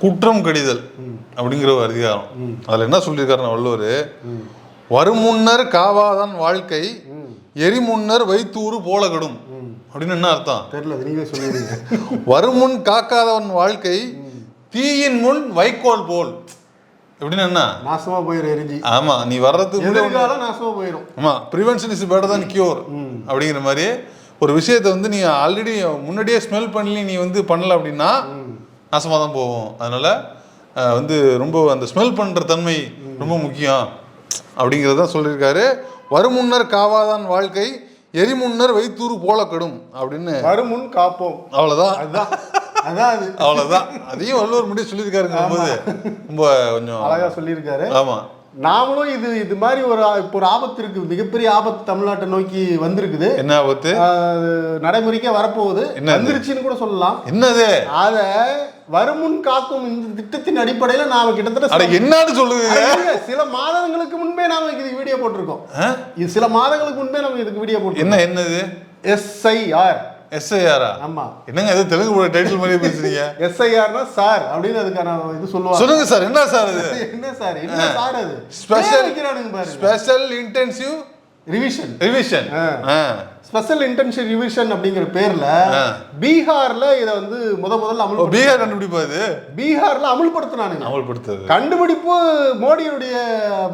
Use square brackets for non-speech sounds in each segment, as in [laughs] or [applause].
குற்றம் கடிதல் அப்படிங்கிற ஒரு அதிகாரம். அதுல என்ன சொல்லியிருக்காருன்னா வள்ளுவர் வருமுன்னர் காவாதான் வாழ்க்கை எரிமுன்னர் வைத்தூறு போல கெடும். அப்படின்னு என்ன அர்த்தம்? தெரியல நீங்களே சொல்லிடுங்க [laughs] வருமுன் காக்காதவன் வாழ்க்கை தீயின் முன் வைக்கோல் போல். எப்படின்னு என்ன? நாசமா போயிடும் எரிஞ்சி. ஆமா நீ வர்றதுக்கு முன்னாடி நாசமா போயிடும் ஆமா prevention is better than cure அப்படிங்கிற மாதிரி ஒரு விஷயத்தை வந்து நீ ஆல்ரெடி முன்னாடியே ஸ்மெல் பண்ணி நீ வந்து பண்ணல அப்படின்னா நாசமாக தான் போகும். அதனால வந்து ரொம்ப அந்த ஸ்மெல் பண்ற தன்மை ரொம்ப முக்கியம். அப்படிங்கிறத தான் சொல்லியிருக்காரு. வருமுன்னர் காவாதான் வாழ்க்கை எரிமுன்னர் வைத்தூறு போல கெடும் அப்படின்னு. வருமுன் காப்போம். அவ்வளவுதான். அதுதான். அதான் அது. அவ்வளவுதான். அதையும் வள்ளுவர் முடிய சொல்லியிருக்காருங்க போது ரொம்ப கொஞ்சம் அழகா சொல்லியிருக்காரு. ஆமா. நாமளும் இது இது மாதிரி ஒரு இப்போ ஒரு ஆபத்து இருக்கு. மிகப்பெரிய ஆபத்து தமிழ்நாட்டை நோக்கி வந்திருக்குது. என்ன ஆபத்து? நடைமுறைக்கே வரப்போகுது? வந்துருச்சுன்னு கூட சொல்லலாம். என்னது? அத வருமுன் காக்கும் இந்த திட்டத்தின் அடிப்படையில நாம கிட்டத்தட்ட என்னன்னு இருங்க, சில மாதங்களுக்கு முன்பே நாம இதுக்கு வீடியோ போட்டிருக்கோம்? இது சில மாதங்களுக்கு முன்பே நம்ம இதுக்கு வீடியோ போட்டிருக்கோம். என்ன என்னது? எஸ்ஐஆர் எஸ்ஐஆரா ஆமா. என்னங்க ஏதோ தெலுங்கு டைட்டில் மாதிரி பேசுறீங்க? எஸ்ஐஆர்னா சார் அப்படின்னு அதுக்கான இது சொல்லுவாங்க. சொல்லுங்க சார் என்ன சார் இது [laughs] என்ன சார்? என்ன சார் அது? பாருங்க. Special intensive revision revision special intensive revision அப்படிங்கிற பேர்ல. பீகார்ல இத வந்து முத முதல்ல அமல் பீகார் கண்டுபிடிப்பா இது பீகார்ல அமல்படுத்தினானுங்க. அமல்படுத்தது கண்டுபிடிப்பு மோடியுடைய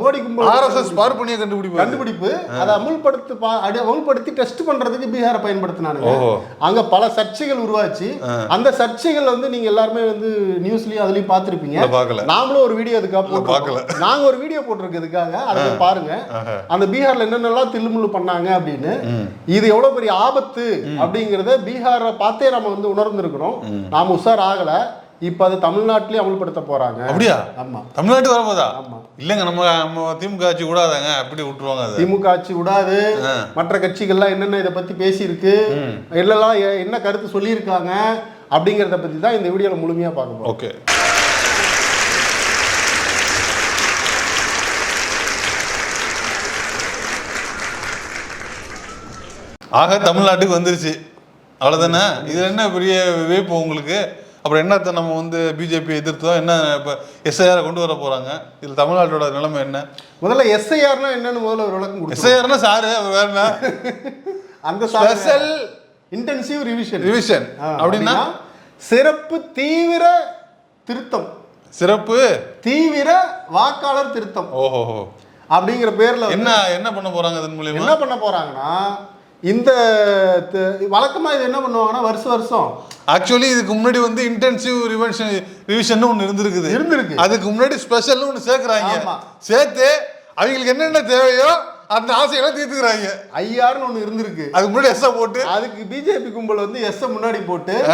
மோடி கும்பல் ஆர்எஸ்எஸ் பார்ப்பனிய கண்டுபிடிப்பா. கண்டுபிடிப்பு. அதை அமுல்படுத்தி அமுல்படுத்தி டெஸ்ட் பண்றதுக்கு பீகாரை பயன்படுத்தினானுங்க. அங்க பல சர்ச்சைகள் உருவாச்சு. அந்த சர்ச்சைகள் வந்து நீங்க எல்லாருமே வந்து நியூஸ்லயும் அதுலயும் பார்த்திருப்பீங்க. நாமளும் ஒரு வீடியோ அதுக்காக பார்க்கல. போட்டிருக்கோம். நாங்க ஒரு வீடியோ போட்டிருக்கிறதுக்காக அதை பாருங்க. அந்த பீகார்ல என்னென்னலாம் தில்லுமுள்ளு பண்ணாங்க அப்படின்னு. இது எவ்வளவு பெரிய ஆபத்து அப்படிங்கறத பீகாரை பார்த்தே நம்ம வந்து உணர்ந்திருக்கிறோம். நாம உஷார் ஆகல. இப்ப அது தமிழ்நாட்டிலேயே அமல்படுத்த போறாங்க. அப்படியா? ஆமா. தமிழ்நாட்டு வரப்போதா? ஆமா. இல்லங்க நம்ம நம்ம திமுக ஆட்சி கூடாதாங்க அப்படி விட்டுருவாங்க அது? திமுக ஆட்சி விடாது. மற்ற கட்சிகள்லாம் என்னென்ன இதை பத்தி பேசியிருக்கு? எல்லாம் என்ன கருத்து சொல்லியிருக்காங்க? அப்படிங்கிறத பத்தி தான் இந்த வீடியோல முழுமையா பார்க்க போறோம். ஓகே. ஆக தமிழ்நாட்டுக்கு வந்துருச்சு. அவ்வளோதானே இது என்ன பெரிய வேப்பு உங்களுக்கு? அப்புறம் என்னத்தை நம்ம வந்து பிஜேபி எதிர்த்தோம் என்ன இப்போ எஸ்ஐஆரை கொண்டு வர போறாங்க? இதில் தமிழ்நாட்டோட நிலைமை என்ன? முதல்ல எஸ்ஐஆர்னா என்னன்னு முதல்ல ஒரு விளக்கம் எஸ்ஐஆர்னா சாரு அவர் வேற அந்த ஸ்பெஷல் இன்டென்சிவ் ரிவிஷன் ரிவிஷன் அப்படின்னா? சிறப்பு தீவிர திருத்தம். சிறப்பு? தீவிர வாக்காளர் திருத்தம். ஓஹோஹோ. அப்படிங்கிற பேர்ல என்ன என்ன பண்ண போறாங்க அதன் மூலியமா? என்ன பண்ண போறாங்கன்னா இந்த த- வழக்கமா இது என்ன பண்ணுவாங்கன்னா வருஷம் வருஷம். ஆக்சுவலி இதுக்கு முன்னாடி வந்து இன்டென்சிவ் ரிவிஷன் ரிவிஷன் ஒன்று இருந்திருக்குது. இருந்திருக்கு. அதுக்கு முன்னாடி ஸ்பெஷல்னு ஒன்று சேர்க்குறாங்க. சேர்த்து அவங்களுக்கு என்னென்ன தேவையோ அந்த ஆசையெல்லாம் தீர்த்துக்கிறாங்க. ஐஆர்னு ஒண்ணு இருந்திருக்கு. அதுக்கு முன்னாடி எஸ்ஸை போட்டு. அதுக்கு பிஜேபி கும்பல் வந்து எஸ் முன்னாடி போட்டு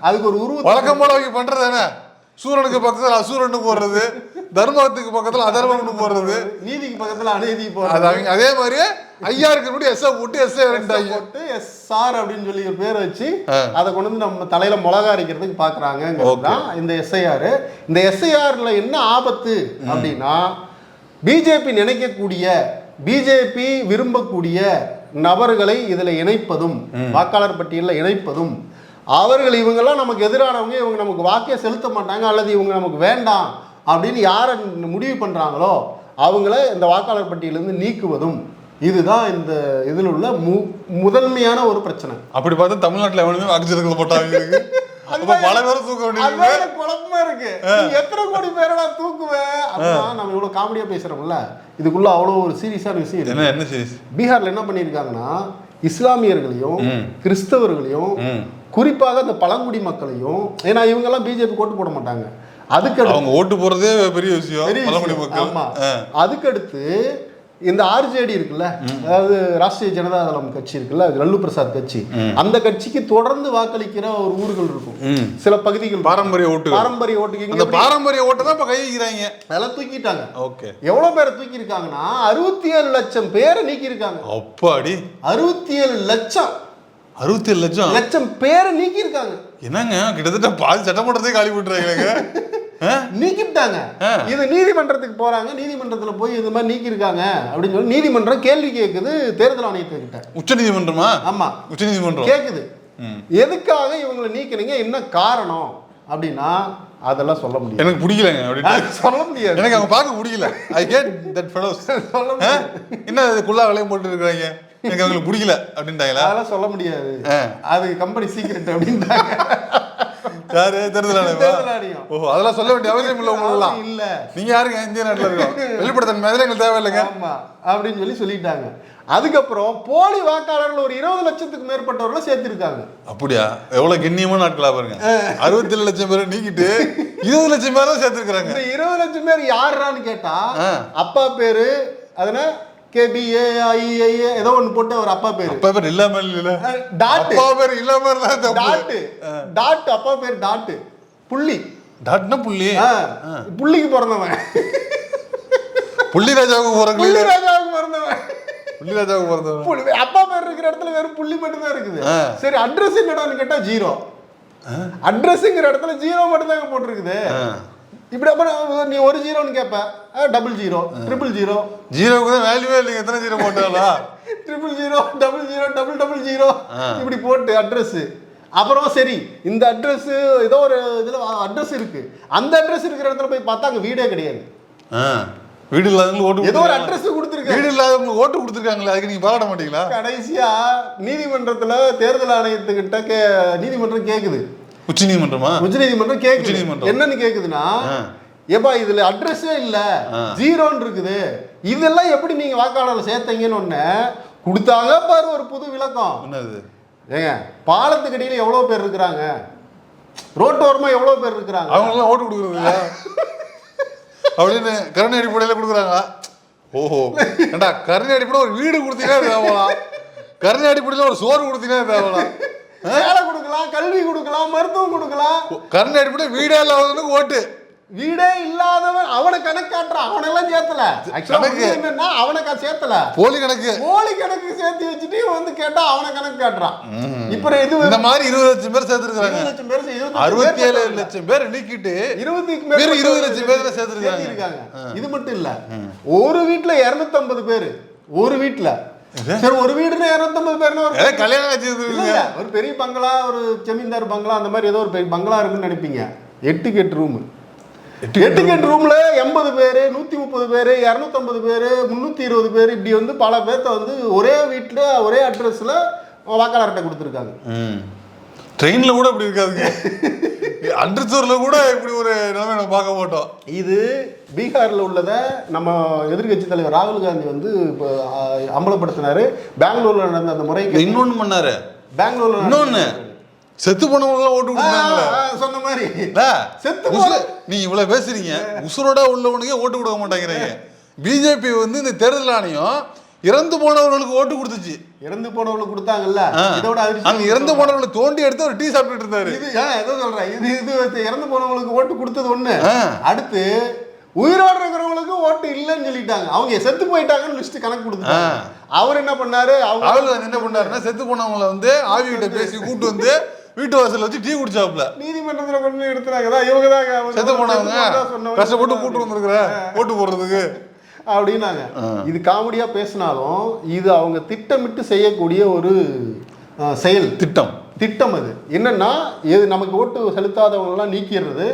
அதுக்கு ஒரு உருவத்தை வழக்கம் போல அவங்க என்ன சூரனுக்கு பக்கத்தில் அசூரனு போடுறது தர்மத்துக்கு பக்கத்தில் அதர்மம்னு போடுறது. நீதிக்கு பக்கத்துல அநீதி போடுறது. அதே மாதிரியே ஐயாருக்கு முன்னாடி எஸ்ஸை போட்டு ரெண்டாங்க போட்டு எஸ் ஆர் அப்படின்னு சொல்லி பேரை வச்சு. அதை கொண்டு வந்து நம்ம தலையில மிளகா அரைக்கிறதுக்கு பாக்குறாங்க இந்த எஸ்ஐஆர் இந்த எஸ்ஐஆர்ல என்ன ஆபத்து அப்படின்னா பிஜேபி நினைக்கக்கூடிய பிஜேபி விரும்பக்கூடிய நபர்களை இதுல இணைப்பதும் வாக்காளர் பட்டியலில் இணைப்பதும் அவர்கள் இவங்கெல்லாம் நமக்கு எதிரானவங்க இவங்க நமக்கு வாக்கே செலுத்த மாட்டாங்க அல்லது இவங்க நமக்கு வேண்டாம் அப்படின்னு யாரை முடிவு பண்றாங்களோ அவங்கள இந்த வாக்காளர் பட்டியலிருந்து நீக்குவதும் இதுதான் இந்த இதில் உள்ள மு முதன்மையான ஒரு பிரச்சனை. அப்படி பார்த்தா தமிழ்நாட்டில் எவனுமே வாக்குச்சதுக்குள்ள போட்டாங்க [laughs] பல பேரும் தூக்க வேண்டியது குழப்பமா இருக்கு. எத்தனை கோடி பேரை நான் தூக்குவேன் அப்படின்னா நம்ம இவ்வளவு காமெடியா பேசுறோம்ல. இதுக்குள்ள அவ்வளவு ஒரு சீரியஸான விஷயம் என்ன என்ன பீகார்ல என்ன பண்ணியிருக்காங்கன்னா இஸ்லாமியர்களையும். கிறிஸ்தவர்களையும். குறிப்பாக இந்த பழங்குடி மக்களையும் ஏன்னா இவங்க எல்லாம் பிஜேபி ஓட்டு போட மாட்டாங்க. அதுக்கு அவங்க ஓட்டு போறதே பெரிய விஷயம் பழங்குடி. மக்கள். ஆமா. அதுக்கடுத்து இந்த ஆர்ஜேடி இருக்குல்ல அதாவது ராஷ்டிரிய ஜனதா தளம் கட்சி இருக்குல்ல லல்லு பிரசாத் கட்சி. அந்த கட்சிக்கு தொடர்ந்து வாக்களிக்கிற ஒரு ஊர்கள் இருக்கும். சில பகுதிகள் பாரம்பரிய ஓட்டுகள். பாரம்பரிய ஓட்டுக்கு அந்த பாரம்பரிய ஓட்டை தான் இப்ப கை வைக்கிறாங்க அதெல்லாம் தூக்கிட்டாங்க. ஓகே. எவ்வளவு பேரை தூக்கி இருக்காங்கன்னா அறுபத்தி ஏழு லட்சம் பேரை நீக்கி இருக்காங்க அப்பாடி. அறுபத்தி ஏழு லட்சம். அறுபத்தி ஏழு லட்சம். லட்சம் பேரை நீக்கி இருக்காங்க என்னங்க கிட்டத்தட்ட பாதி சட்டமன்றத்தை காலி விட்டுறாங்க [laughs] நீக்கிட்டாங்க. இது நீதிமன்றத்துக்கு போறாங்க நீதிமன்றத்துல போய் இது மாதிரி நீக்கி இருக்காங்க அப்படின்னு சொல்லி நீதிமன்றம் கேள்வி கேட்குது தேர்தல் ஆணையத்துக்கிட்ட. உச்ச நீதிமன்றமா ஆமா. உச்ச நீதிமன்றம் கேக்குது. ம். எதுக்காக இவங்களை நீக்கினீங்க? என்ன காரணம்? அப்படின்னா அதெல்லாம் சொல்ல முடியாது. எனக்கு பிடிக்கலங்க அப்படின்னு சொல்ல முடியாது. எனக்கு அவங்க பார்க்க பிடிக்கல. ஐ ஹேட் தட் ஃபெலோஸ் சொல்ல என்ன இது குள்ளா விலையும் போட்டு இருக்காங்க எனக்கு அவங்களுக்கு பிடிக்கல அப்படின்ட்டாங்களா? அதெல்லாம் சொல்ல முடியாது. அது கம்பெனி சீக்கிரட் அப்படின்ட்டாங்க. யாரு? தெரிதல தேர்தல் ஆணையம். ஓ அதெல்லாம் சொல்ல வேண்டிய அவசியம் இல்லை உங்களெல்லாம். இல்ல. நீங்க யாருங்க இந்திய நாட்டுல இருக்கோம். வெளிப்படுத்தன் மாதிரி எங்களுக்கு தேவையில்லைங்க. ஆமா அப்படின்னு சொல்லி சொல்லிட்டாங்க. அதுக்கப்புறம் போலி வாக்காளர்கள் ஒரு இருபது லட்சத்துக்கு மேற்பட்டவர்களை சேர்த்திருக்காங்க. அப்படியா? எவ்வளவு கண்ணியமான நாட்களா பாருங்க. அறுபத்தேழு லட்சம் பேரை நீக்கிட்டு இருபது லட்சம் பேரை சேர்த்துருக்காங்க இருபது லட்சம் பேர் யாருறான்னு கேட்டா. அப்பா பேரு அதன கேபிஏஐஐ ஏதோ ஒண்ணு போட்டு அவர் அப்பா பேரு. அப்பா பேர் இல்லாம இல்ல. டாட் அப்பா பேர் இல்லாம இருந்தா டாட் டாட் அப்பா பேர் டாட் புள்ளி. டாட்னா புள்ளி? புள்ளிக்கு பிறந்தவன். புள்ளி ராஜாவுக்கு போறீங்க புள்ளி ராஜாவுக்கு பிறந்தவன். புள்ளி ராஜாவுக்கு பிறந்தவன் அப்பா பேர் இருக்கிற இடத்துல வெறும் புள்ளி மட்டும் தான் இருக்குது. சரி அட்ரஸ் என்னடான்னு கேட்டா ஜீரோ அட்ரஸ்ங்கிற இடத்துல ஜீரோ மட்டும் தாங்க போட்டிருக்குது. இப்படி அப்புறம் நீ ஒரு ஜீரோன்னு கேட்ப டபுள் ஜீரோ ட்ரிபிள் ஜீரோ ஜீரோவுக்கு தான் வேல்யூவே இல்லைங்க. எத்தனை zero போட்டாலா? Triple zero double zero double double zero. இப்படி போட்டு அட்ரஸ் அப்புறம் சரி இந்த அட்ரஸ் ஏதோ ஒரு இதுல அட்ரஸ் இருக்கு. அந்த அட்ரஸ் இருக்கிற இடத்துல போய் பார்த்தா அங்க வீடே கிடையாது. வீடு இல்லாதவங்களுக்கு ஓட்டு ஏதோ ஒரு. அட்ரஸ் கொடுத்துருக்காங்க. வீடு இல்லாதவங்களுக்கு ஓட்டு கொடுத்துருக்காங்களே அதுக்கு நீங்க பாராட்ட மாட்டீங்களா? கடைசியா நீதிமன்றத்துல தேர்தல் ஆணையத்துக்கிட்ட கே நீதிமன்றம் கேக்குது. உச்ச நீதிமன்றமா கேக்குது. உச்சநீதிமன்றம். என்னன்னு கேக்குதுன்னா. ஏப்பா இதுல அட்ரஸே இல்ல. ஜீரோன்னு இருக்குது. இதெல்லாம் எப்படி நீங்க வாக்காளர் சேர்த்தீங்கன்னு ஒண்ணு கொடுத்தாங்க பாரு ஒரு புது விளக்கம். என்னது? ஏங்க பாலத்துக்கு அடியில எவ்வளவு பேர் இருக்கிறாங்க? ரோட்டோரமா எவ்வளவு பேர் இருக்கிறாங்க? அவங்க எல்லாம் ஓட்டு கொடுக்குறது அப்படின்னு கருணை அடிப்படையில் கொடுக்குறாங்க. ஓஹோ. ஏண்டா கருணை அடிப்படை ஒரு வீடு கொடுத்தீங்கன்னா தேவலாம் கருணை அடிப்படையில் ஒரு சோறு கொடுத்தீங்கன்னா தேவலாம் வேலை கொடுக்கலாம் கல்வி கொடுக்கலாம் மருத்துவம் கொடுக்கலாம். கருணை அடிப்படை வீடே இல்லாதவனுக்கு ஓட்டு. வீடே இல்லாதவன் அவனை கணக்கு காட்டுறான் சேர்த்தல. Actually கணக்கு. உண்மை என்னன்னா அவனை சேர்த்தல. போலி கணக்கு. கோழி கணக்கு சேர்த்து வச்சுட்டு வந்து கேட்டா அவனை கணக்கு காட்டுறான் இப்ப இது இந்த மாதிரி இருபது லட்சம் பேர் சேர்த்துருக்காங்க இருபது பேர் அறுபத்தி ஏழு பேர் லட்சம் பேர் நீக்கிட்டு வெறும் மேற்பட்ட இருபது லட்சம் பேர் சேர்த்திருக்காங்க. இது மட்டும் இல்ல. ஒரு வீட்டுல 250 பேரு. ஒரு வீட்டுல சரி ஒரு வீடுனா 250 பேர்னா ஒரு கல்யாணம். இல்ல. ஒரு பெரிய பங்களா ஒரு ஜமீன்தார் பங்களா அந்த மாதிரி ஏதோ ஒரு பெரிய பங்களா இருக்குன்னு நினைப்பீங்க. எட்டு ரூம் எட்டுக்கு எட்டு ரூம்ல எண்பது பேரு நூத்தி முப்பது பேரு இரநூத்தம்பது பேரு முன்னூத்தி இருபது பேர் இப்படி வந்து பல பேர்த்த வந்து ஒரே வீட்டுல ஒரே அட்ரஸ்ல வாக்காளர் அட்டை கொடுத்துருக்காங்க. ட்ரெயின்ல கூட இப்படி இருக்காதுங்க. அண்டர்சூர்ல கூட இப்படி ஒரு நிலைமை நம்ம பார்க்க மாட்டோம். இது பீகார்ல உள்ளதை நம்ம எதிர்க்கட்சி தலைவர் ராகுல் காந்தி வந்து இப்போ அஹ், அமலப்படுத்தினாரு பெங்களூர்ல நடந்த அந்த முறைக்கு இன்னொன்னு பண்ணாரு. பெங்களூர்ல இன்னொன்னு. செத்து போனவங்க ஓட்டு சொன்ன மாதிரி. செத்து நீங்க இவ்வளவு பேசுறீங்க. உசுரோட உள்ளவனுக்கே ஓட்டு கொடுக்க மாட்டேங்கிறீங்க. பிஜேபி வந்து இந்த தேர்தல் ஆணையம் இறந்து போனவர்களுக்கு ஓட்டு கொடுத்துச்சு. இறந்து போனவங்களுக்கு கொடுத்தாங்கல்ல. இதோட அந்த இறந்து போனவர்களை தோண்டி எடுத்து ஒரு டீ சாப்பிட்டுட்டு இருந்தாரு. இது ஏதோ சொல்றேன். இது இது இறந்து போனவங்களுக்கு ஓட்டு கொடுத்தது ஒண்ணு. அடுத்து உயிரோடு இருக்கிறவங்களுக்கு ஓட்டு இல்லைன்னு சொல்லிட்டாங்க. அவங்க செத்து போயிட்டாங்கன்னு லிஸ்ட் கணக்கு கொடுத்தாங்க அவர் என்ன பண்ணாரு? அவங்க என்ன பண்ணாருன்னா செத்து போனவங்களை வந்து ஆவி கிட்ட பேசி கூட்டு வந்து வீட்டு வாசல்ல வச்சு டீ குடிச்சாப்ல நீதிமன்றத்துல கொண்டு எடுத்துறாங்க. இவங்க தான் செத்து போனவங்க கஷ்டப்பட்டு கூட்டு வந்திருக்கிற ஓட்டு போடுறதுக்கு. அப்படின்னாங்க. இது காமெடியா பேசினாலும் இது அவங்க திட்டமிட்டு செய்யக்கூடிய ஒரு செயல். திட்டம். திட்டம் அது. என்னன்னா இது நமக்கு ஓட்டு செலுத்தாதவங்க எல்லாம் நீக்கிடுறது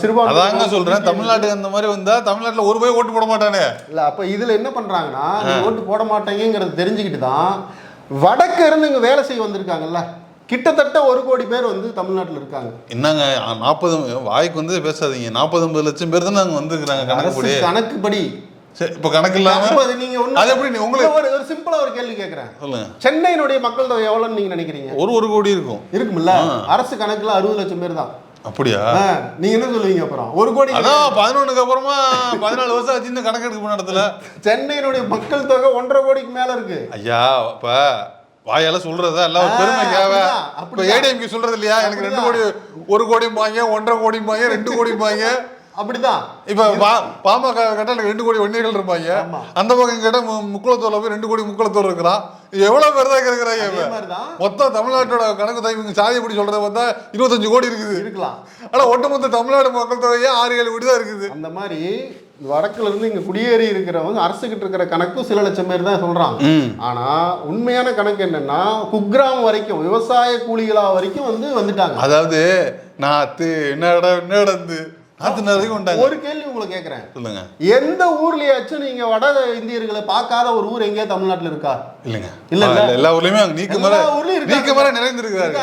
சிறுபான்மை சொல்றேன். தமிழ்நாட்டுக்கு அந்த மாதிரி வந்தா தமிழ்நாட்டுல ஒரு போய் ஓட்டு போட மாட்டானே. இல்ல அப்ப இதுல என்ன பண்றாங்கன்னா ஓட்டு போட மாட்டேங்கிறத தெரிஞ்சுக்கிட்டு தான் வடக்க இருந்து இங்க வேலை செய்ய வந்திருக்காங்கல்ல. கிட்டத்தட்ட ஒரு கோடி பேர் வந்து தமிழ்நாட்டுல இருக்காங்க. என்னங்க நாற்பது வாய்க்கு வந்து பேசாதீங்க. நாற்பது ஐம்பது லட்சம் பேர் தான் அங்க வந்துருக்காங்க அரசு கணக்குப்படி கணக்குப்படி. சரி இப்ப கணக்கு இல்லாம அப்ப அது நீங்க அது எப்படி உங்களுக்கு ஒரு ஒரு சிம்பிளா ஒரு கேள்வி கேக்குறேன். சொல்லுங்க. சென்னையினுடைய மக்கள் தொகை எவ்வளவுன்னு நீங்க நினைக்கிறீங்க? ஒரு ஒரு கோடி இருக்கும். இருக்கும்ல? அரசு கணக்குல அறுபது லட்சம் பேர் தான். அப்படியா? நீங்க என்ன சொல்லுவீங்க அப்புறம்? ஒரு கோடி அதான் பதினொன்னுக்கு அப்புறமா பதினாலு வருஷம் இந்த கணக்கு எடுக்க இடத்துல. சென்னையினுடைய மக்கள் தொகை ஒன்றரை கோடிக்கு மேல இருக்கு. ஐயா இப்ப வாயால சொல்றதா எல்லாம் பெருமைக்காக. இப்ப. ஏடிஎம்கே சொல்றது இல்லையா? எனக்கு ரெண்டு கோடி ஒரு கோடி பாங்க ஒன்றரை கோடி பாங்க ரெண்டு கோடி பாங்க அப்படிதான். இப்ப பா- பாமக கேட்டா எனக்கு ரெண்டு கோடி வன்னியர்கள் இருப்பாங்க. அந்த பக்கம் கேட்டா முக்குளத்தூர்ல போய் ரெண்டு கோடி முக்குளத்தூர் இருக்கிறான். இது எவ்வளவு பேர் தான் இருக்கிறாங்க மொத்தம் தமிழ்நாட்டோட கணக்கு தான் இவங்க சாதி படி சொல்றத பார்த்தா இருபத்தஞ்சு கோடி இருக்குது. இருக்கலாம். ஆனா ஒட்டுமொத்த தமிழ்நாடு மக்கள் தொகையே ஆறு ஏழு கோடி தான் இருக்குது. அந்த மாதிரி வடக்குல இருந்து இங்க குடியேறி இருக்கிறவங்க அரசுகிட்ட இருக்கிற கணக்கு சில லட்சம் பேர் தான் சொல்றாங்க. ஆனா உண்மையான கணக்கு என்னன்னா குக்கிராமம் வரைக்கும் விவசாய கூலிகளா வரைக்கும் வந்து வந்துட்டாங்க. அதாவது நாத்து என்னடா என்ன நடந்து ஒரு கேள்வி உங்களை கேக்குறேன். சொல்லுங்க. எந்த ஊர்லயாச்சும் நீங்க வட இந்தியர்களை பார்க்காத ஒரு ஊர் எங்கேயா தமிழ்நாட்டுல இருக்கா? இல்லைங்க. இல்ல, எல்லா ஊர்லயுமே நீக்க இருக்காங்க. நீக்க மர நிறைந்திருக்கிறாரு.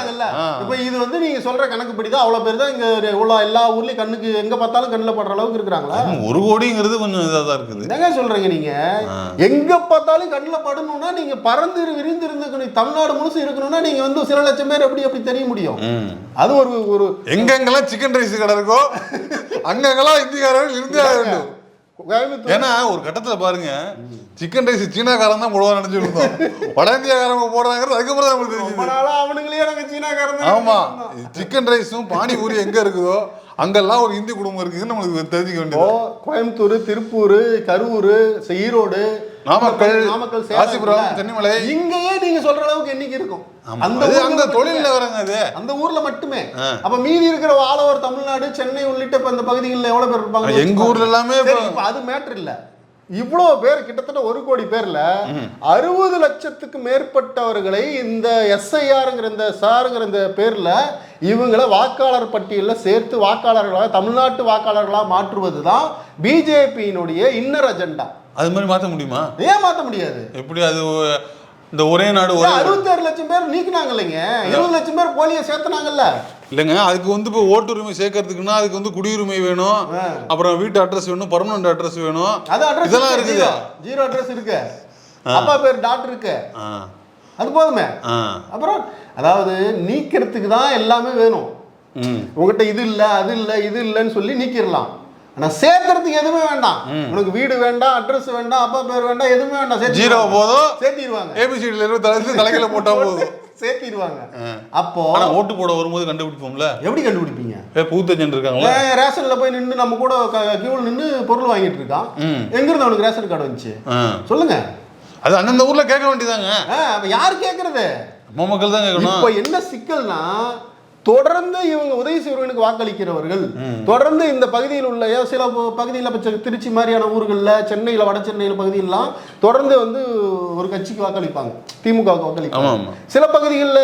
இப்ப இது வந்து நீங்க சொல்ற கணக்குப்படி தான் அவ்வளவு பேர் தான் இங்க உள்ள எல்லா ஊர்லயும் கண்ணுக்கு எங்க பார்த்தாலும் கண்ணுல படுற அளவுக்கு இருக்கிறாங்களா? ஒரு கோடிங்கிறது கொஞ்சம் இதாக தான் இருக்குது. என்னங்க சொல்றீங்க நீங்க. எங்க பார்த்தாலும் கண்ணுல படணும்னா நீங்க பறந்து விரிந்து இருந்துக்கணும். தமிழ்நாடு முழுசு இருக்கணும்னா நீங்க வந்து சில லட்சம் பேர் எப்படி எப்படி தெரிய முடியும். அது ஒரு ஒரு எங்கெங்கெல்லாம் சிக்கன் ரைஸ் கடை இருக்கோ அங்கங்கெல்லாம் இந்திக்காரர்கள் இருந்தே வேண்டும் ஏன்னா ஒரு கட்டத்துல பாருங்க சிக்கன் ரைஸ் சீனாக்காரன் தான் போடுவான்னு நினைச்சு இருந்தோம். வட இந்தியாக்காரங்க போடுறாங்கிறது அதுக்கப்புறம் தான் தெரிஞ்சுது. அவனுங்களே நாங்க சீனாக்காரன் ஆமா. சிக்கன் ரைஸும் பானிபூரி எங்க இருக்குதோ அங்கெல்லாம் ஒரு இந்தி குடும்பம் இருக்குதுன்னு நம்மளுக்கு தெரிஞ்சுக்க வேண்டியது கோயம்புத்தூர் திருப்பூர் கரூர் ஈரோடு நாமக்கல், நாமக்கல் ராசிபுரம், சேலம் சென்னிமலை. இங்கேயே நீங்க சொல்ற அளவுக்கு எண்ணிக்கை இருக்கும். அந்த மட்டுமே. தொழில் நகரங்க அது அந்த ஊர்ல மட்டுமே. அப்ப மீதி இருக்கிற ஆல் ஓவர் தமிழ்நாடு சென்னை உள்ளிட்ட இப்ப இந்த பகுதிகளில் எவ்வளவு பேர் இருப்பாங்க எங்க ஊர்ல எல்லாமே அது மேட்டர் இல்ல இவ்வளவு பேர் கிட்டத்தட்ட ஒரு கோடி பேர்ல அறுபது லட்சத்துக்கு மேற்பட்டவர்களை இந்த எஸ்ஐஆருங்கிற இந்த சாருங்கிற இந்த பேர்ல இவங்கள வாக்காளர் பட்டியல்ல சேர்த்து வாக்காளர்களாக தமிழ்நாட்டு வாக்காளர்களாக மாற்றுவது தான் பிஜேபியினுடைய இன்னர் அஜெண்டா அது மாதிரி மாத்த முடியுமா? ஏன் மாத்த முடியாது? எப்படி அது இந்த ஒரே நாடு ஒரே அறுபத்தாறு லட்சம் பேர் நீக்கினாங்க இல்லைங்க இருபது லட்சம் பேர் போலியை சேர்த்துனாங்கல்ல. இல்லைங்க அதுக்கு வந்து இப்போ ஓட்டுரிமை சேர்க்கறதுக்குன்னா அதுக்கு வந்து குடியுரிமை வேணும். அப்புறம் வீட்டு அட்ரஸ் வேணும் பர்மனன்ட் அட்ரஸ் வேணும். அது அட்ரஸ் இதெல்லாம் இருக்குது. ஜீரோ. அட்ரஸ் இருக்கு. அப்பா பேர் டாக்டர் இருக்கு. அது போதுமே. அப்புறம் அதாவது நீக்கிறதுக்கு தான் எல்லாமே வேணும். உங்ககிட்ட இது இல்ல அது இல்ல இது இல்லைன்னு சொல்லி நீக்கிடலாம் ஆனா சேர்க்கறதுக்கு எதுவுமே வேண்டாம். உனக்கு வீடு வேண்டாம் அட்ரஸ் வேண்டாம் அப்பா பேர் வேண்டாம் எதுவுமே வேண்டாம். ஜீரோ போதும். சேர்த்திடுவாங்க. ஏபிசிடில இருந்து தலைச்சு தலையில போட்டா போதும். சேர்த்திடுவாங்க. அப்போ ஓட்டு போட வரும்போது கண்டுபிடிப்போம்ல? எப்படி கண்டுபிடிப்பீங்க? ஏ பூத்தஜன் இருக்காங்களா ரேஷன்ல போய் நின்று நம்ம கூட கியூவில் நின்று பொருள் வாங்கிட்டு இருக்கான். ம். எங்க இருந்து அவனுக்கு ரேஷன் கார்டு வந்துச்சு. சொல்லுங்க. அது அந்தந்த ஊர்ல கேட்க வேண்டியதாங்க. யார் கேக்குறது நம்ம மக்கள் தான் கேட்கணும். இப்போ என்ன சிக்கல்னா தொடர்ந்து இவங்க உதவி செய்வர்களுக்கு வாக்களிக்கிறவர்கள் தொடர்ந்து இந்த பகுதியில் உள்ள சில பகுதியில் திருச்சி மாதிரியான ஊர்களில் சென்னையில் வட சென்னையில் பகுதியெல்லாம் தொடர்ந்து வந்து ஒரு கட்சிக்கு வாக்களிப்பாங்க. திமுகவுக்கு வாக்களிப்பாங்க. சில பகுதிகளில்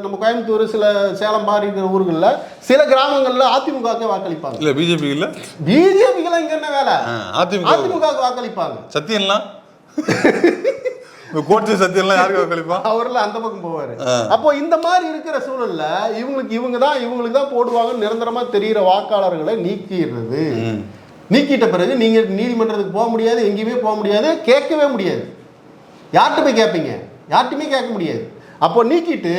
நம்ம கோயம்புத்தூர் சில சேலம் மாதிரி ஊர்களில் சில கிராமங்களில் அதிமுகவுக்கே வாக்களிப்பாங்க. இல்ல பிஜேபி இல்ல பிஜேபிக்கெல்லாம் இங்க என்ன வேலை? அதிமுக. அதிமுகவுக்கு வாக்களிப்பாங்க. சத்தியம்லாம் [laughs] கோட்டு சத்தியம்லாம் யாருக்கு வாக்களிப்பா அவர்ல அந்த பக்கம் போவாரு. அப்போ இந்த மாதிரி இருக்கிற சூழல்ல இவங்களுக்கு இவங்க தான் இவங்களுக்கு தான் போடுவாங்கன்னு நிரந்தரமா தெரியிற வாக்காளர்களை நீக்கிடுறது. நீக்கிட்ட பிறகு நீங்க நீதிமன்றத்துக்கு போக முடியாது எங்கேயுமே போக முடியாது கேட்கவே முடியாது. யார்கிட்ட போய் கேட்பீங்க யார்கிட்டயுமே கேட்க முடியாது. அப்போ நீக்கிட்டு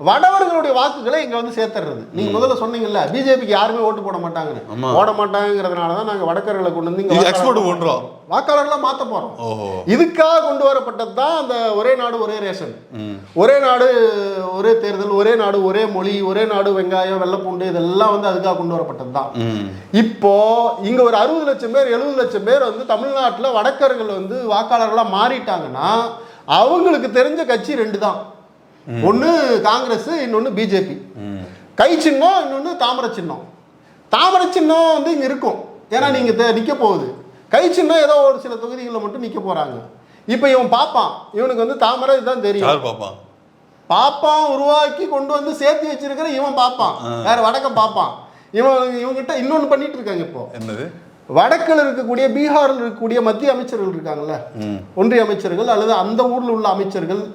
வடவர்களுடைய வாக்குகளை இங்க வந்து சேர்த்துறது. நீங்க முதல்ல சொன்னீங்கல்ல பிஜேபிக்கு யாருமே ஓட்டு போட மாட்டாங்கன்னு. போட மாட்டாங்கிறதுனால தான் நாங்க வடக்கர்களை கொண்டு வந்து இங்க export பண்றோம். வாக்காளர்லாம் மாத்த போறோம். ஓஹோ. இதுக்காக கொண்டு வரப்பட்டது தான் அந்த ஒரே நாடு ஒரே ரேஷன். ஒரே நாடு ஒரே தேர்தல் ஒரே நாடு ஒரே மொழி ஒரே நாடு வெங்காயம் வெள்ளைப்பூண்டு இதெல்லாம் வந்து அதுக்காக கொண்டு வரப்பட்டது தான். இப்போ இங்க ஒரு அறுபது லட்சம் பேர் எழுபது லட்சம் பேர் வந்து தமிழ்நாட்டுல வடக்கர்கள் வந்து வாக்காளர்களா மாறிட்டாங்கன்னா அவங்களுக்கு தெரிஞ்ச கட்சி ரெண்டு தான். ஒன்னு காங்கிரஸ் இன்னொன்னு பிஜேபி கை சின்னம் இன்னொன்னு தாமரை சின்னம். தாமரை சின்னம் வந்து இங்க இருக்கும். ஏன்னா நீங்க தே- நிக்க போகுது. கை சின்னம் ஏதோ ஒரு சில தொகுதிகளில் மட்டும் நிக்க போறாங்க. இப்போ இவன் பார்ப்பான் இவனுக்கு வந்து தாமரை இதுதான் தெரியும். யார் பாப்பான்? உருவாக்கி கொண்டு வந்து சேர்த்து வச்சிருக்கிற இவன் பார்ப்பான் வேற வடக்கம் பார்ப்பான் இவன் இவங்கிட்ட இன்னொன்னு பண்ணிட்டு இருக்காங்க இப்போ. என்னது? வடக்கில் இருக்கக்கூடிய பீகாரில் இருக்கக்கூடிய மத்திய அமைச்சர்கள் இருக்காங்கல்ல. ஒன்றிய அமைச்சர்கள் அல்லது அந்த ஊரில் உள்ள அமைச்சர்கள்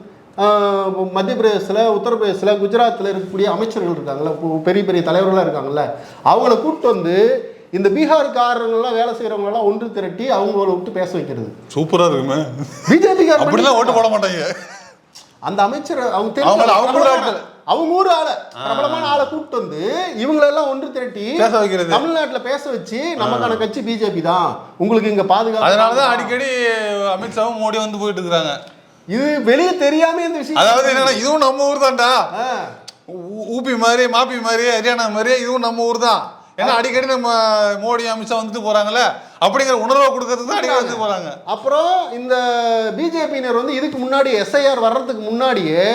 மத்திய பிரதேசத்தில் உத்தரப்பிரதேசத்தில் குஜராத்தில் இருக்கக்கூடிய அமைச்சர்கள் இருக்காங்கல்ல பெரிய பெரிய தலைவர்களாக இருக்காங்கல்ல அவங்கள கூப்பிட்டு வந்து இந்த பீகார்காரங்களாம் வேலை செய்கிறவங்களெல்லாம் ஒன்று திரட்டி அவங்கள விட்டு பேச வைக்கிறது. சூப்பரா இருக்குமே. பிஜேபி அப்படிலாம் ஓட்டு போட மாட்டாங்க. அந்த அமைச்சர் அவங்க தெரிஞ்ச அவங்கள- அவங்க ஊர் ஆளை. பிரபலமான ஆளை கூப்பிட்டு வந்து இவங்களெல்லாம் ஒன்று திரட்டி பேச வைக்கிறது. தமிழ்நாட்டுல பேச வச்சு நமக்கான கட்சி பிஜேபி தான். உங்களுக்கு இங்க பாதுகாப்பு அதனாலதான் அடிக்கடி அமித்ஷாவும் மோடி வந்து போயிட்டு இருக்காங்க இது வெளியே தெரியாம இந்த விஷயம் அதாவது என்னன்னா இதுவும் நம்ம ஊர் தான்டா. ஊபி மாதிரி மாப்பி மாதிரி ஹரியானா மாதிரி இதுவும் நம்ம ஊர் தான். ஏன்னா அடிக்கடி நம்ம மோடி அமித்ஷா வந்துட்டு போறாங்கல்ல. அப்படிங்கிற உணர்வை கொடுக்கறதுக்கு தான் அடிக்க வந்து போறாங்க. அப்புறம் இந்த பிஜேபியினர் வந்து இதுக்கு முன்னாடி எஸ்ஐஆர் வர்றதுக்கு முன்னாடியே.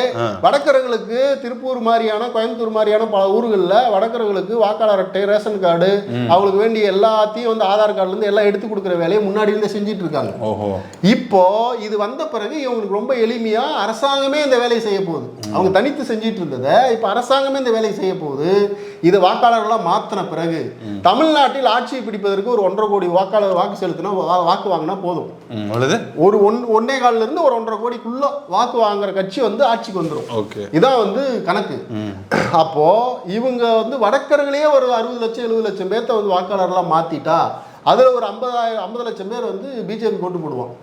வடக்கர்களுக்கு திருப்பூர் மாதிரியான கோயம்புத்தூர் மாதிரியான பல ஊர்களில் வடக்கர்களுக்கு வாக்காளர் அட்டை ரேஷன் கார்டு அவங்களுக்கு வேண்டிய எல்லாத்தையும் வந்து ஆதார் கார்டுல இருந்து எல்லாம் எடுத்து கொடுக்குற வேலையை முன்னாடி இருந்து செஞ்சுட்டு இருக்காங்க. இப்போ இது வந்த பிறகு இவங்களுக்கு ரொம்ப எளிமையா அரசாங்கமே இந்த வேலையை செய்ய போகுது. அவங்க தனித்து செஞ்சிட்டு இருந்ததை இப்போ அரசாங்கமே இந்த வேலையை செய்ய போகுது. இது வாக்காளர்களா மாத்தின பிறகு தமிழ்நாட்டில் ஆட்சியை பிடிப்பதற்கு ஒரு ஒன்றரை கோடி வாக்காளர் வாக்கு செலுத்தினா வாக்கு வாங்கினா போதும். ஒரு ஒன் ஒன்னே கால்ல இருந்து ஒரு ஒன்றரை கோடிக்குள்ள வாக்கு வாங்குற கட்சி வந்து ஆட்சிக்கு வந்துடும் ஓகே. இதான் வந்து கணக்கு. அப்போ இவங்க வந்து வடக்கர்களையே ஒரு அறுபது லட்சம் எழுபது லட்சம் பேர்த்த வந்து வாக்காளர்களாக மாத்திட்டா அதுல ஒரு ஐம்பதாயிரம் ஐம்பது லட்சம் பேர் வந்து பிஜேபி ஓட்டு போடுவான்.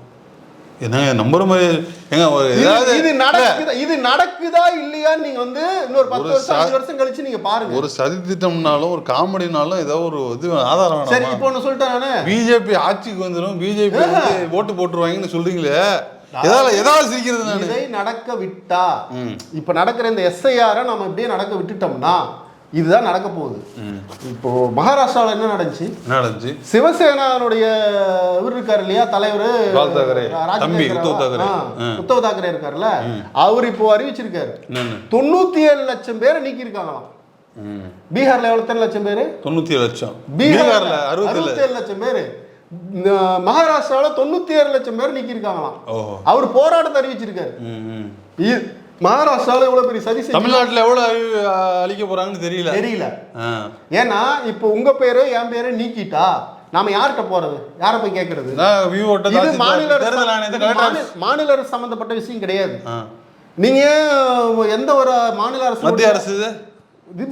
என்னங்க நம்புற மாதிரி ஏங்க ஏதாவது இது நடக்குதா இது நடக்குதா இல்லையான்னு நீங்க வந்து இன்னொரு பத்து வருஷம் அஞ்சு வருஷம் கழிச்சு நீங்க பாருங்க. ஒரு சதி திட்டம்னாலும் ஒரு காமெடினாலும் ஏதோ ஒரு இது ஆதாரம் சரி இப்போ ஒண்ணு சொல்லிட்டேன் நானு. பிஜேபி ஆட்சிக்கு வந்துடும் பிஜேபி ஓட்டு போட்டுருவாங்கன்னு சொல்றீங்களே? சிரிக்கிறது நான்? இதை நடக்க விட்டா இப்ப நடக்கிற இந்த எஸ்ஐஆரை நம்ம இப்படியே நடக்க விட்டுட்டோம்னா இதுதான் நடக்க போகுது. இப்போ மகாராஷ்டிராவில் என்ன நடந்துச்சு? நடந்துச்சு? சிவசேனாவுடைய இவர் இருக்காரு இல்லையா தலைவர்? உத்தவ் தாக்கரே. இருக்காருல்ல. அவர் இப்போ அறிவிச்சிருக்காரு. தொண்ணூத்தி ஏழு லட்சம் பேரை நீக்கி இருக்காங்களாம் பீகார்ல எத்தனை லட்சம் பேரு? தொண்ணூத்தி ஏழு லட்சம். பீகார்ல அறுபத்தி ஏழு லட்சம். பேரு. இந்த மகாராஷ்டிரால தொண்ணூத்தி ஏழு லட்சம் பேர் நீக்கி இருக்காங்களாம் ஓஹோ. அவர் போராட்டத்தை அறிவிச்சிருக்காரு. மகாராஷ்டிரால எவ்வளவு பெரிய சதி தமிழ்நாட்டுல எவ்வளவு அழி- அழிக்க போறாங்கன்னு தெரியல. தெரியல. ஏன்னா இப்போ உங்க பேரு என் பேரு நீக்கிட்டா நாம யார்கிட்ட போறது? யாரை போய் கேட்கறது இது மாநில மாநில- அரசு சம்பந்தப்பட்ட விஷயம் கிடையாது. நீங்க எந்த ஒரு மாநில அரசு மத்திய அரசு இது?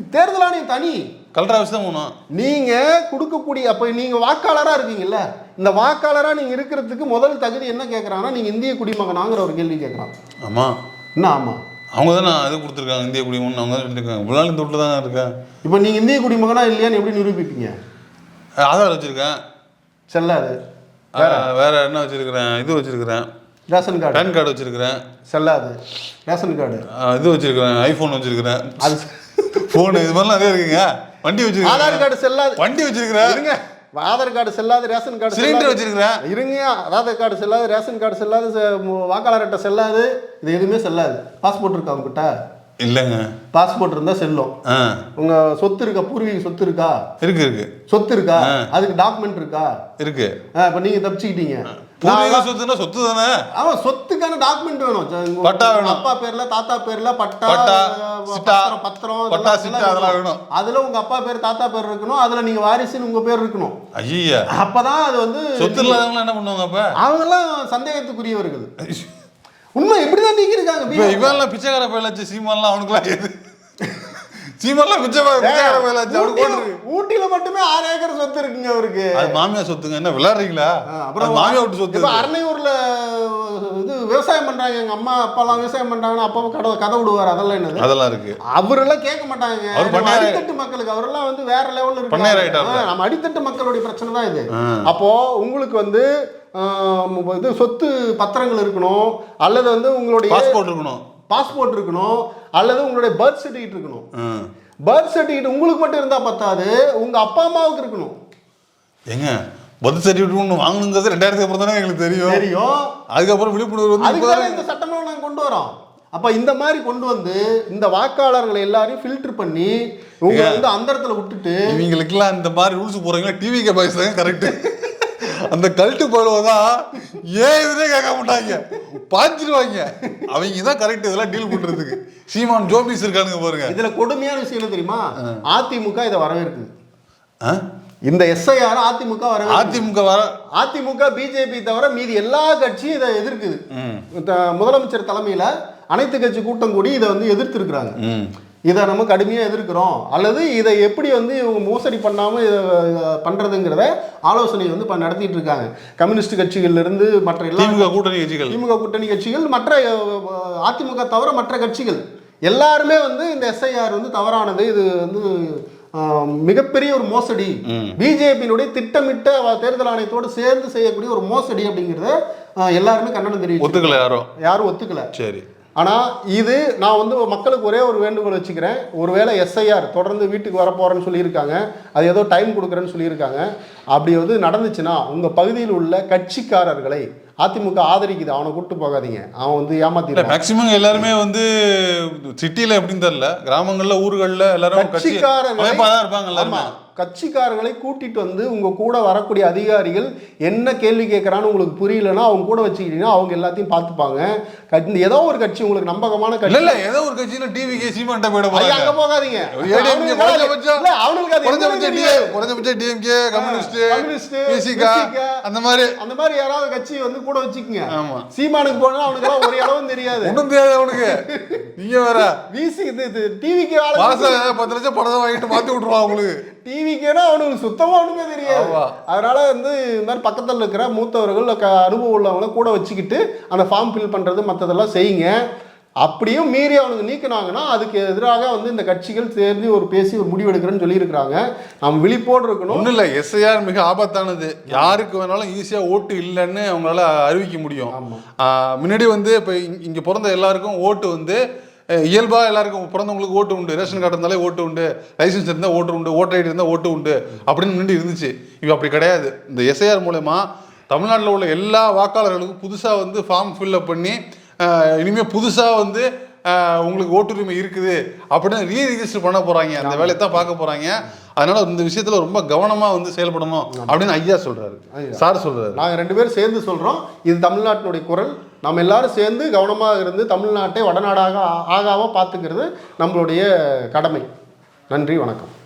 தேர்தல் ஆணையம் தனி. கலெக்டர் ஆஃபீஸ் தான் போகணும். நீங்க கொடுக்கக்கூடிய அப்ப நீங்க வாக்காளரா இருக்கீங்கல்ல? இந்த வாக்காளரா நீங்க இருக்கிறதுக்கு முதல் தகுதி என்ன கேட்கறாங்கன்னா நீங்க இந்திய குடிமகனாங்கிற ஒரு கேள்வி கேட்கறான் ஆமா. என்ன ஆமா. அவங்க தானே இது கொடுத்துருக்காங்க இந்திய குடிமகன். அவங்க தான் சொல்லியிருக்காங்க இவ்வளோ நாள் வீட்டில் தான் இருக்கேன் இப்போ நீங்க இந்திய குடிமகனா இல்லையான்னு எப்படி நிரூபிப்பீங்க? ஆதார் வச்சிருக்கேன். செல்லாது வேற? என்ன வச்சிருக்கிறேன்? இது வச்சிருக்கிறேன். Ration card. பேன் கார்டு வச்சிருக்கிறேன். செல்லாது ரேஷன் கார்டு. இது வச்சிருக்கிறேன். ஐஃபோன் வச்சிருக்கிறேன். அது. [laughs] ஃபோன் இது மாதிரிலாம் நிறைய இருக்குங்க. வண்டி ஆதார் வச்சிருக்கிறேன் கார்டு செல்லாது. வண்டி வச்சிருக்கிறேன். ஆதார் கார்டு செல்லாது ரேஷன் கார்டு சிலிண்டர். வச்சிருக்கிறேன். இருங்க ஆதார் கார்டு செல்லாது ரேஷன் கார்டு செல்லாது செ- மு- வாக்காளர் அட்டை செல்லாது. இது எதுவுமே செல்லாது. பாஸ்போர்ட் இருக்கா உங்ககிட்ட? இல்லைங்க. பாஸ்போர்ட் இருந்தா செல்லும். உங்க சொத்து இருக்கா? பூர்வீக சொத்து இருக்கா? இருக்கு இருக்கு. சொத்து இருக்கா. அதுக்கு டாக்குமெண்ட் இருக்கா? இருக்கு. இப்ப நீங்க தப்பிச்சுக்கிட்டீங்க. பூர்வீக சொத்துனா சொத்து தானே? ஆமா சொத்துக்கான டாக்குமெண்ட் வேணும். பட்டா வேணும். அப்பா பேர்ல தாத்தா பேர்ல பட்டா பட்டா, பத்திரம், பட்டா, சிட்டா அதெல்லாம் வேணும். அதுல உங்க அப்பா பேர் தாத்தா பேர் இருக்கணும். அதுல நீங்க வாரிசுன்னு உங்க பேர் இருக்கணும். ஐயா அப்பதான் அது வந்து சொத்து இல்லாதவங்க என்ன பண்ணுவாங்க அப்ப? அவங்கெல்லாம் சந்தேகத்துக்குரியவர்கள். உண்மை இப்படிதான் நீங்க இருக்காங்க பீகார்ல. இவன்லாம் பிச்சைக்கார பயிலாச்சு சீமான்லாம் அவனுக்குலாம் எது? அவனுக்கு ஊட்டியில- மட்டுமே ஆறு ஏக்கர் சொத்து இருக்குங்க அவருக்கு. அது சொத்துங்க. என்ன விளையாடுறீங்களா? அப்புறம் விட்டு சொத்து. அரணையூர்ல இது விவசாயம் பண்றாங்க. எங்க அம்மா அப்பாலாம் விவசாயம் பண்றாங்கன்னா அப்பா கதை கதை விடுவார். அதெல்லாம் என்னது? அதெல்லாம் இருக்கு. அவரெல்லாம் கேட்க மாட்டாங்க. அடித்தட்டு மக்களுக்கு அவரெல்லாம் வந்து வேற லெவல்ல நம்ம அடித்தட்டு மக்களுடைய பிரச்சனை தான் இது. அப்போ உங்களுக்கு வந்து இது சொத்து பத்திரங்கள் இருக்கணும். அல்லது வந்து உங்களுடைய பாஸ்போர்ட் இருக்கணும். பாஸ்போர்ட் இருக்கணும் அல்லது உங்களுடைய பர்த் சர்டிஃபிகேட் இருக்கணும். பர்த் சர்டிஃபிகேட் உங்களுக்கு மட்டும் இருந்தா பத்தாது உங்க அப்பா அம்மாவுக்கு இருக்கணும். ஏங்க பர்த் சர்டிஃபிகேட் ஒன்று வாங்கணுங்கிறது ரெண்டாயிரத்துக்கு அப்புறம் தானே எங்களுக்கு தெரியும். தெரியும். அதுக்கப்புறம் விழிப்புணர்வு வந்து இந்த சட்டமெல்லாம் நாங்க கொண்டு வரோம். அப்ப இந்த மாதிரி கொண்டு வந்து இந்த வாக்காளர்களை எல்லாரையும் ஃபில்டர் பண்ணி உங்களை வந்து அந்த இடத்துல விட்டுட்டு இவங்களுக்கெல்லாம் இந்த மாதிரி ரூல்ஸ் போறீங்களா டிவி கே பாய்ஸ் தான் கரெக்ட் அந்த கல்ட்டு போடுவதான் ஏன் இதுனே கேட்க மாட்டாங்க. பாஞ்சிருவாங்க. அவங்க தான் கரெக்ட் இதெல்லாம் டீல் பண்றதுக்கு. சீமான் ஜோபிஸ் இருக்கானுங்க பாருங்க. இதுல கொடுமையான விஷயம் என்ன தெரியுமா? அதிமுக இதை வரவேற்குது? இந்த எஸ்ஐஆர் அதிமுக வரவேற்குது. அதிமுக வர அதிமுக பிஜேபி தவிர மீதி எல்லா கட்சியும் இதை எதிர்க்குது. முதலமைச்சர் தலைமையில அனைத்து கட்சி கூட்டம் கூடி இதை வந்து எதிர்த்திருக்கிறாங்க. இதை நம்ம கடுமையாக எதிர்க்கிறோம். அல்லது இதை எப்படி வந்து இவங்க மோசடி பண்ணாமல் இதை பண்ணுறதுங்கிறத ஆலோசனை வந்து இப்போ நடத்திட்டு இருக்காங்க. கம்யூனிஸ்ட் கட்சிகள்ல இருந்து மற்ற எல்லா திமுக கூட்டணி கட்சிகள். திமுக கூட்டணி கட்சிகள் மற்ற அதிமுக தவிர மற்ற கட்சிகள். எல்லாருமே வந்து இந்த எஸ்ஐஆர் வந்து தவறானது. இது வந்து மிகப்பெரிய ஒரு மோசடி. பிஜேபியினுடைய திட்டமிட்ட தேர்தல் ஆணையத்தோடு சேர்ந்து செய்யக்கூடிய ஒரு மோசடி அப்படிங்கிறத எல்லாருமே கண்டனம் தெரிவிச்சு ஒத்துக்கல யாரும்? யாரும் ஒத்துக்கல. சரி. ஆனால் இது நான் வந்து மக்களுக்கு ஒரே ஒரு வேண்டுகோள் வச்சுக்கிறேன். ஒருவேளை எஸ்ஐஆர் தொடர்ந்து வீட்டுக்கு வரப்போகிறேன்னு சொல்லியிருக்காங்க. அது ஏதோ டைம் கொடுக்குறேன்னு சொல்லியிருக்காங்க. அப்படி வந்து நடந்துச்சுன்னா உங்கள் பகுதியில் உள்ள கட்சிக்காரர்களை அதிமுக ஆதரிக்குது. அவனை கூப்பிட்டு போகாதீங்க. அவன் வந்து ஏமாத்திடுவான். மேக்சிமம் எல்லாருமே வந்து சிட்டில எப்படின்னு தெரியல. கிராமங்கள்ல ஊர்கள்ல எல்லாரும் கட்சி கட்சிக்காரர்களை அமைப்பா தான் இருப்பாங்க எல்லாருமே. கட்சிக்காரர்களை கூட்டிட்டு வந்து உங்க கூட வரக்கூடிய அதிகாரிகள் என்ன கேள்வி கேட்கறான்னு உங்களுக்கு புரியலன்னா அவங்க கூட வச்சுக்கிட்டீங்கன்னா அவங்க எல்லாத்தையும் பார்த்துப்பாங்க. இந்த ஏதோ ஒரு கட்சி உங்களுக்கு நம்பகமான கட்சி. இல்ல ஏதோ ஒரு கட்சியில டிவி கே சீமான்ட்ட போயிட ஐயா, போறாங்க அங்க போகாதீங்க. குறைஞ்சபட்சம் டிஎம்கே கம்யூனிஸ்ட் கம்யூனிஸ்ட், அந்த மாதிரி. அந்த மாதிரி யாராவது கட்சி வந்து கூட வச்சுக்கோங்க. ஆமா. சீமானுக்கு போனா அவனுக்கு ஒரு அளவும் தெரியாது. ஒண்ணும் தெரியாது அவனுக்கு. நீங்க வேற. விசி இது டிவிக்கு பத்து லட்சம் பணம் வாங்கிட்டு மாத்தி விட்டுருவான் உங்களுக்கு டிவிக்கேனா அவனுக்கு சுத்தமா ஒண்ணுமே தெரியாது. அதனால வந்து இந்த மாதிரி பக்கத்தில் இருக்கிற மூத்தவர்கள் க- அனுபவம் உள்ளவங்கள கூட வச்சுக்கிட்டு அந்த ஃபார்ம் ஃபில் பண்றது மற்றதெல்லாம் செய்யுங்க. அப்படியும் மீறி அவனுக்கு நீக்கினாங்கன்னா அதுக்கு எதிராக வந்து இந்த கட்சிகள் சேர்ந்து ஒரு பேசி ஒரு முடிவு எடுக்கிறேன்னு சொல்லியிருக்கிறாங்க. நம்ம விழிப்போடு இருக்கணும். ஒண்ணும் இல்ல எஸ்ஐஆர் மிக ஆபத்தானது. யாருக்கு வேணாலும் ஈஸியா ஓட்டு இல்லைன்னு அவங்களால அறிவிக்க முடியும். முன்னாடி வந்து இப்ப இங்க பிறந்த எல்லாருக்கும் ஓட்டு வந்து அஹ், இயல்பா எல்லாருக்கும் பிறந்தவங்களுக்கு ஓட்டு உண்டு. ரேஷன் கார்டு இருந்தாலே ஓட்டு உண்டு. லைசன்ஸ் இருந்தா ஓட்டு உண்டு. ஓட்டர் ஐடி இருந்தா ஓட்டு உண்டு. அப்படின்னு முன்னாடி இருந்துச்சு. இப்போ அப்படி கிடையாது. இந்த எஸ்ஐஆர் மூலயமா தமிழ்நாட்டில் உள்ள எல்லா வாக்காளர்களுக்கும் புதுசா வந்து ஃபார்ம் ஃபில்அப் பண்ணி ஆஹ், இனிமே புதுசா வந்து உங்களுக்கு ஓட்டுரிமை இருக்குது அப்படின்னு ரீ ரிஜிஸ்டர் பண்ண போறாங்க. அந்த வேலையை தான் பார்க்க போறாங்க. அதனால இந்த விஷயத்துல ரொம்ப கவனமா வந்து செயல்படணும் அப்படின்னு ஐயா சொல்றாரு. ஐயா. சார் சொல்றாரு. நாங்கள் ரெண்டு பேரும் சேர்ந்து சொல்கிறோம் இது தமிழ்நாட்டினுடைய குரல். நம்ம எல்லாரும் சேர்ந்து கவனமாக இருந்து தமிழ்நாட்டை வடநாடாக ஆ- ஆகாம பார்த்துக்கிறது நம்மளுடைய கடமை. நன்றி வணக்கம்.